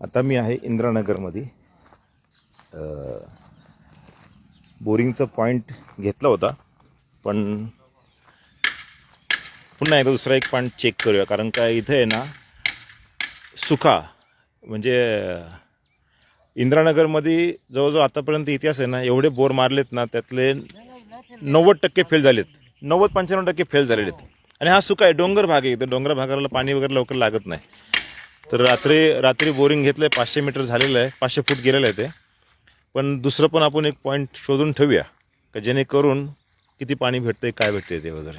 आता मी आहे इंद्रानगरमध्ये. बोरिंगचा बोरिंगचं पॉईंट घेतला होता पण पुन्हा एकदा दुसरा एक पॉईंट चेक करूया कारण का इथे आहे ना सुखा म्हणजे इंद्रानगरमध्ये जवळजवळ आतापर्यंत इतिहास आहे ना एवढे बोर मारलेत ना त्यातले नव्वद टक्के फेल झालेत. नव्वद पंच्याण्णव टक्के फेल झालेले आहेत आणि हा सुका आहे डोंगर भाग आहे इथं डोंगर भागाला पाणी वगैरे लवकर लागत नाही. तर रात्री रात्री बोरिंग घेतलं आहे पाचशे मीटर झालेलं आहे पाचशे फूट गेलेलं आहे ते. पण दुसरं पण आपण एक पॉईंट शोधून ठेवूया का जेणेकरून किती पाणी भेटतंय काय भेटतंय ते वगैरे.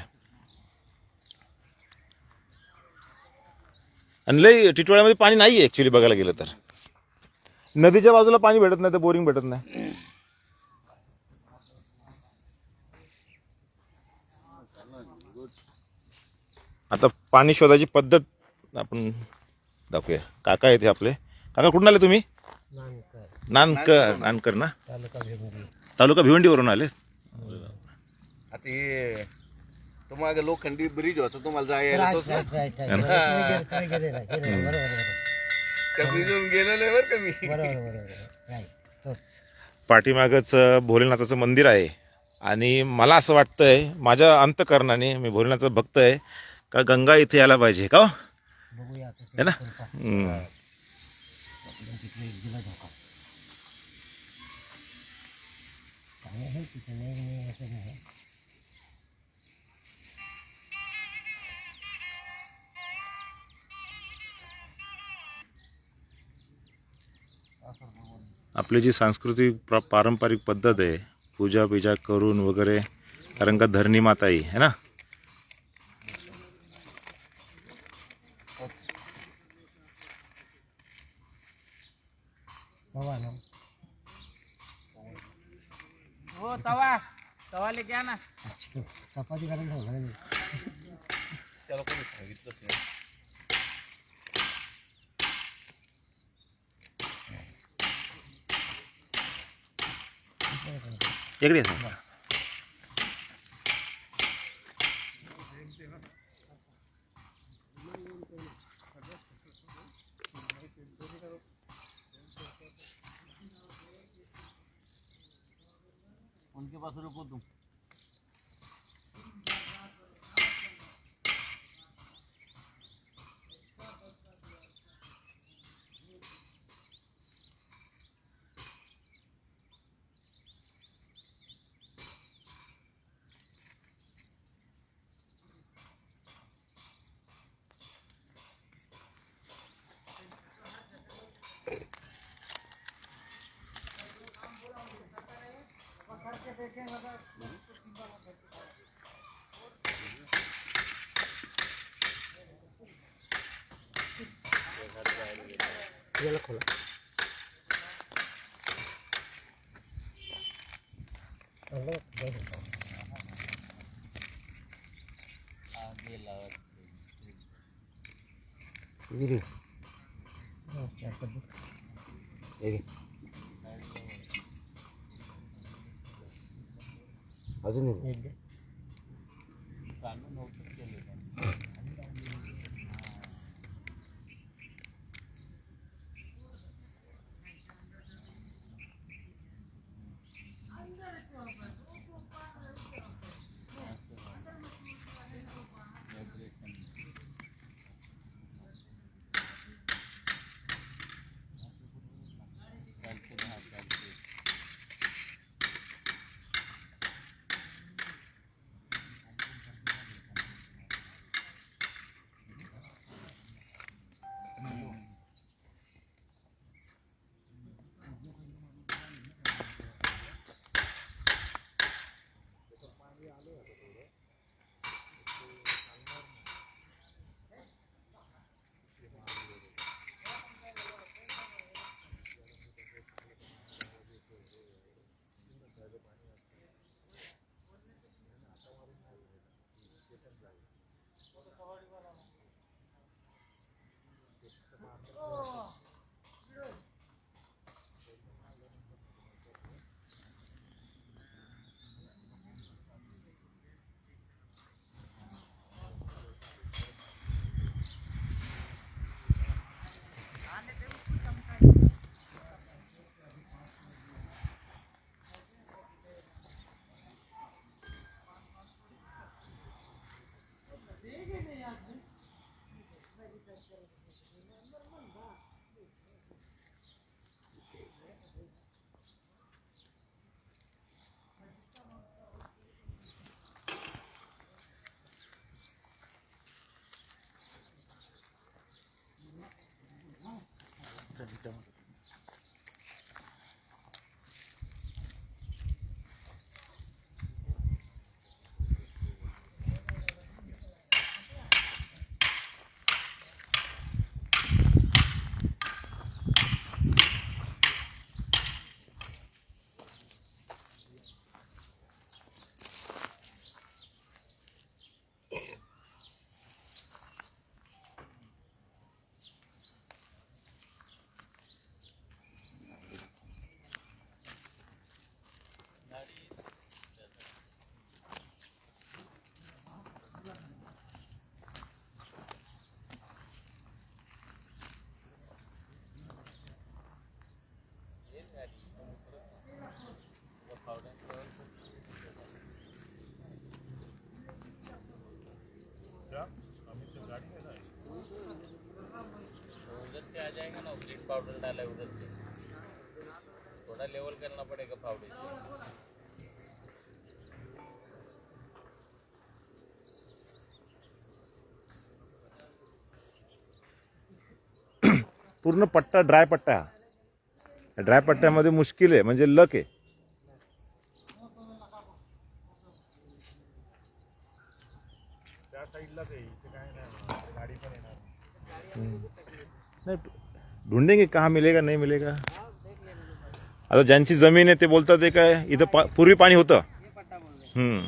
आणि लई टिटवाळ्यामध्ये पाणी नाही आहे ॲक्च्युली बघायला गेलं तर. नदीच्या बाजूला पाणी भेटत नाही तर बोरिंग भेटत नाही. आता पाणी शोधायची पद्धत आपण दाखवूया. काका येते आपले. काका कुठून आले तुम्ही? नानकर. नानकर ना? तालुका भिवंडीवरून आले? आता हे तुम्हाला लोखंडी ब्रिज होता तुम्हाला जायला तोच ना? त्या ब्रिजवरून गेलेलो आहे. बरं का मी. पाठीमागच भोलेनाथाचं मंदिर आहे. आणि मला असं वाटतंय माझ्या अंतकरणाने मी भोलेनाथचा भक्त आहे. का गंगा इथे यायला पाहिजे का हो? है ना? हम्म. आपली जी सांस्कृतिक प्र पारंपरिक पद्धत आहे पूजा बिजा करून वगैरे कारण का धरणी माता आहे है ना हो तवा तवा लेके आना चपाती करायला त्याला कोणी सांगितलंच नाही. इकडे सांगा उनके पास रुको तुम। याला खोला विहिरी चार पद्धत हे अजून Oh. पाउडर डाला है उधर से थोड़ा लेवल करना पड़ेगा फावड़े से पूर्ण पट्टा ड्राय पट्टा. ड्राय पट्ट्यामध्ये मुश्किल आहे म्हणजे लक आहे. ढूंढेंगे कहाँ मिलेगा नहीं मिलेगा। आता ज्यांची जमीन आहे ते बोलतात ते काय इथं पा- पूर्वी पाणी होतं. हम्म.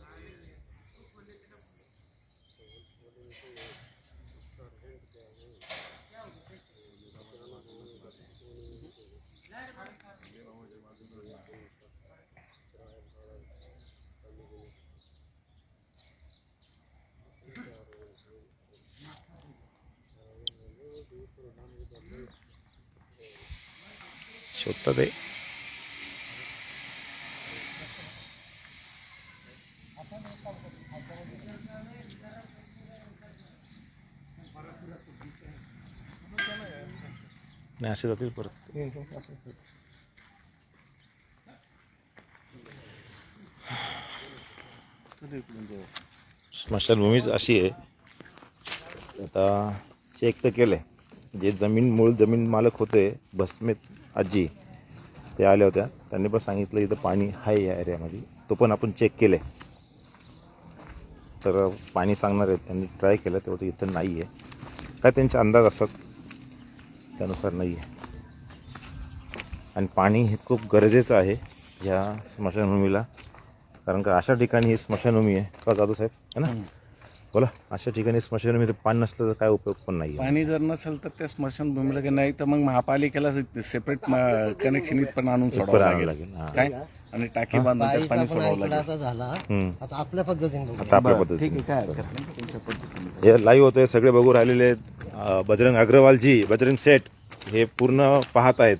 आहे शोधतात आहे नाही असे जातील परत. स्मशानभूमीच अशी आहे. आता चेक तर केलं आहे जे जमीन मूळ जमीन मालक होते भस्मेत आजी ते आल्या होत्या. त्यांनी पण सांगितलं इथं पाणी आहे या एरियामध्ये तो पण आपण चेक केलं आहे तर पाणी सांगणार आहेत. त्यांनी ट्राय केलं तेवढं इथं नाही आहे काय त्यांचे अंदाज असतात त्यानुसार नाही आहे आणि पाणी हे खूप गरजेचं आहे ह्या स्मशानभूमीला. कारण का अशा ठिकाणी ही स्मशानभूमी आहे. का जाधव साहेब? है ना? बोला अशा ठिकाणी स्मशानभूमी पाणी नसलं तर काय उपयोग पण नाही पाणी जर नसेल तर त्या स्मशानभूमीला नाही तर मग महापालिकेला सेपरेट कनेक्शन इथपर्यंत आणून सोडावं लागेल. काय? आणि टाकी बांधून त्यात पाणी सोडावं लागेल. आता झाला. हम्म. आता आपल्या पद्धतीने बघूया. आता आपल्या ठीक पद्धतीने. आहे काय हरकत नाही. तुमच्या पद्धतीने हे लाईव्ह होते सगळे बघू राहिलेले आहेत. अं, बजरंग अग्रवालजी बजरंग शेठ हे पूर्ण पाहत आहेत.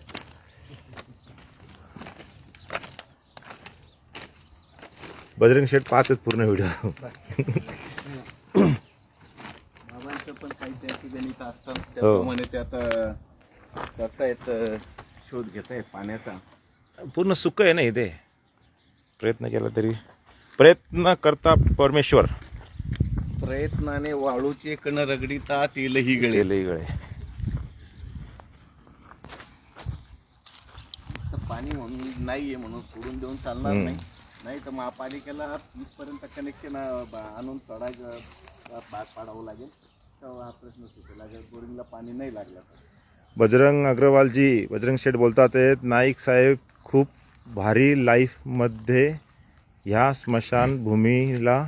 बजरंग शेठ पाहत आहेत पूर्ण व्हिडिओ. बाबांचं पण काही त्याची गणित असतात हो. त्याप्रमाणे ते आता करतायत अं, शोध घेत आहेत पाण्याचा. पूर्ण सुख आहे ना इथे? प्रयत्न केला तरी. प्रयत्न करता परमेश्वर. प्रयत्नाने वाळूचे कण रगडिता तेलही गळे. केलंही गळे. तर पाणी म्हणून नाहीये म्हणून सोडून देऊन चालणार हम्म. नाही. नाही तर महापालिकेला इथपर्यंत कनेक्शन आणून चढा भाग पाडावं लागेल. तेव्हा हा प्रश्न सुटेल. अगर बोरिंगला पाणी नाही लागलं तर. बजरंग अग्रवालजी बजरंग शेठ बोलतात आहेत नाईक साहेब खूप भारी लाईफमध्ये ह्या स्मशानभूमीला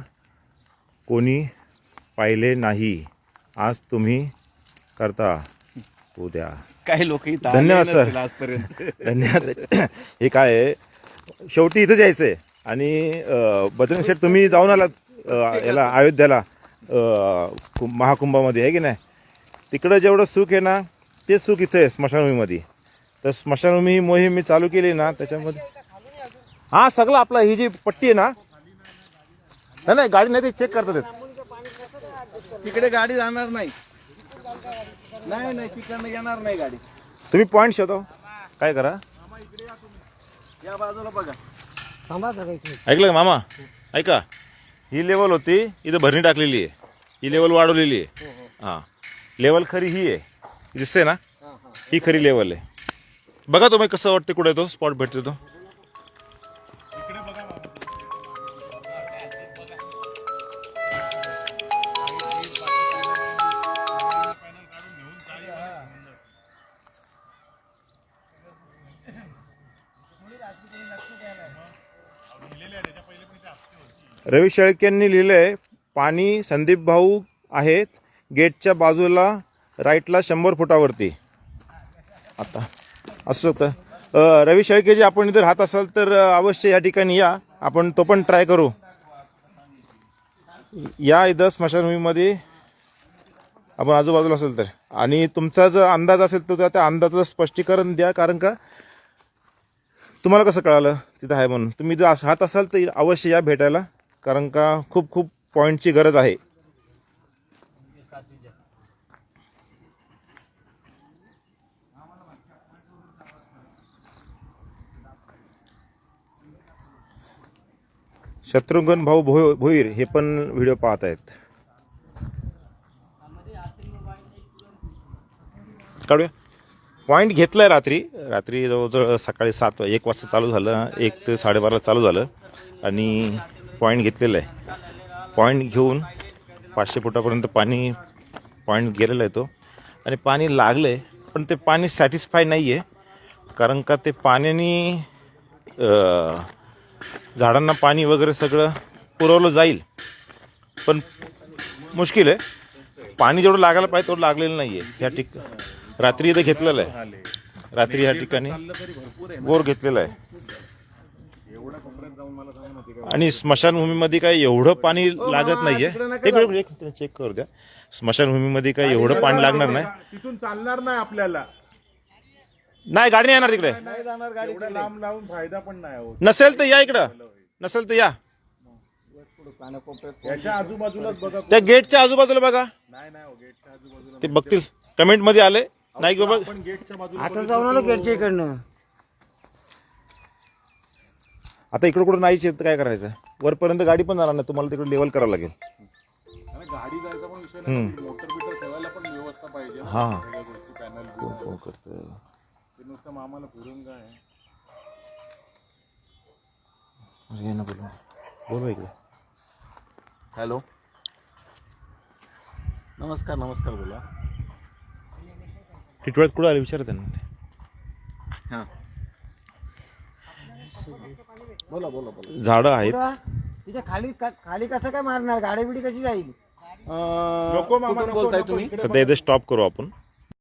कोणी पाहिले नाही. आज तुम्ही करता उद्या. काही लोक धन्यवाद, सर. आजपर्यंत धन्यवाद. हे काय आहे? शेवटी इथं जायचं आहे आणि बजरंग शेठ तुम्ही जाऊन आलात अं, याला अयोध्याला अं, कुं- महाकुंभामध्ये आहे की नाही? तिकडं जेवढं सुख आहे ना ते सुख इथं आहे स्मशानभूमीमध्ये. तर स्मशानभूमी ही मोहीम मी चालू केली ना त्याच्यामध्ये हा सगळं आपला ही जी पट्टी आहे ना नाही, नाही गाडी नाही ते चेक करतात. तिकडे गाडी जाणार नाही. नाही नाही तिकडनं येणार नाही गाडी. तुम्ही पॉईंट शोधा. काय करा? या बाजूला बघा. ऐकलं का मामा? ऐका. ही लेवल होती इथं भरणी टाकलेली आहे. ही लेवल वाढवलेली आहे. हां लेवल खरी ही आहे. दिसते ना? ही खरी लेवल आहे. बघा तुम्ही कसं वाटते कुठे तो स्पॉट भेटतो तो. रवी शेळकेंनी लिहिलंय पाणी संदीप भाऊ आहेत गेटच्या बाजूला राईटला शंभर फुटावरती. आता. असं होतं. रवी शेळकेजी आपण इथे राहत असाल तर अवश्य या ठिकाणी या. आपण तो पण ट्राय करू. या इथं स्मशानभूमीमध्ये आपण आजूबाजूला असेल तर. आणि तुमचा जर अंदाज असेल तर त्या अंदाजाचं स्पष्टीकरण द्या कारण का? तुम्हाला कसं कळालं? तिथं आहे म्हणून. तुम्ही जर राहत असाल तर अवश्य या भेटायला कारण का? खूप खूप पॉईंटची गरज आहे. शत्रुघ्न भाऊ भो भोईर हे पण व्हिडिओ पाहत आहेत. काढूया. पॉईंट घेतलाय रात्री. रात्री जवळजवळ सकाळी सात एक वाजता चालू झालं. एक ते साडेबाराला चालू झालं. आणि पॉईंट घेतलेलं आहे. पॉईंट घेऊन पाचशे फुटापर्यंत पाणी पॉईंट गेलेला आहे तो. आणि पाणी लागलं आहे पण ते पाणी सॅटिस्फाय नाही आहे कारण का ते पाण्याने झाडांना पाणी वगैरे सगळं पुरवलं जाईल. पण मुश्किल आहे. पाणी जेवढं लागायला पाहिजे तेवढं लागलेलं नाही आहे ह्या ठिक रात्री इथं घेतलेलं आहे. रात्री ह्या ठिकाणी बोर घेतलेला आहे. आणि स्मशानभूमीमध्ये काय एवढं पाणी लागत नाहीये. चेक करू द्या. स्मशानभूमीमध्ये काय एवढं पाणी लागणार नाही? तिथून चालणार नाही आपल्याला. नाही गाडी नाही येणार तिकडे. नाही जाणार गाडी एवढं लांब लावून फायदा पण नाही होत. नसेल तर या इकडं. नसेल तर या. कानाकोपऱ्यात याच्या आजूबाजूलाच बघा त्या गेटच्या आजूबाजूला बघा. नाही नाही हो गेटच्या आजूबाजूला ते बघतील. कमेंटमध्ये आले नाही की बाबा पण गेटच्या बाजूला आता जाऊन आलो गेटच्या इकडनं. आता इकडं कुठं नाहीच येत तर काय करायचं? वरपर्यंत गाडी पण जाणार नाही. तुम्हाला तिकडे लेवल करावं लागेल. आणि गाडी जायचा पण विषय नाही. मोटर बिटर ठेवायला पण व्यवस्था पाहिजे ना. हा. सगळ्या गोष्टी पॅनल कोण फोन करतं नुसतं मामाला फिरून काय ना बोलू इकडे. हॅलो. नमस्कार नमस्कार बोला. टिटवाळ्यात कुठं आले विचारा त्यांना. हां. बोला बोला बोला. झाडं आहेत. तिथे खाली खाली कसं काय मारणार? गाडी बिडी कशी जाईल? नको मामा कुठून नको बोलताय नको, तुम्ही? इकडे सध्या इथे स्टॉप करू आपण.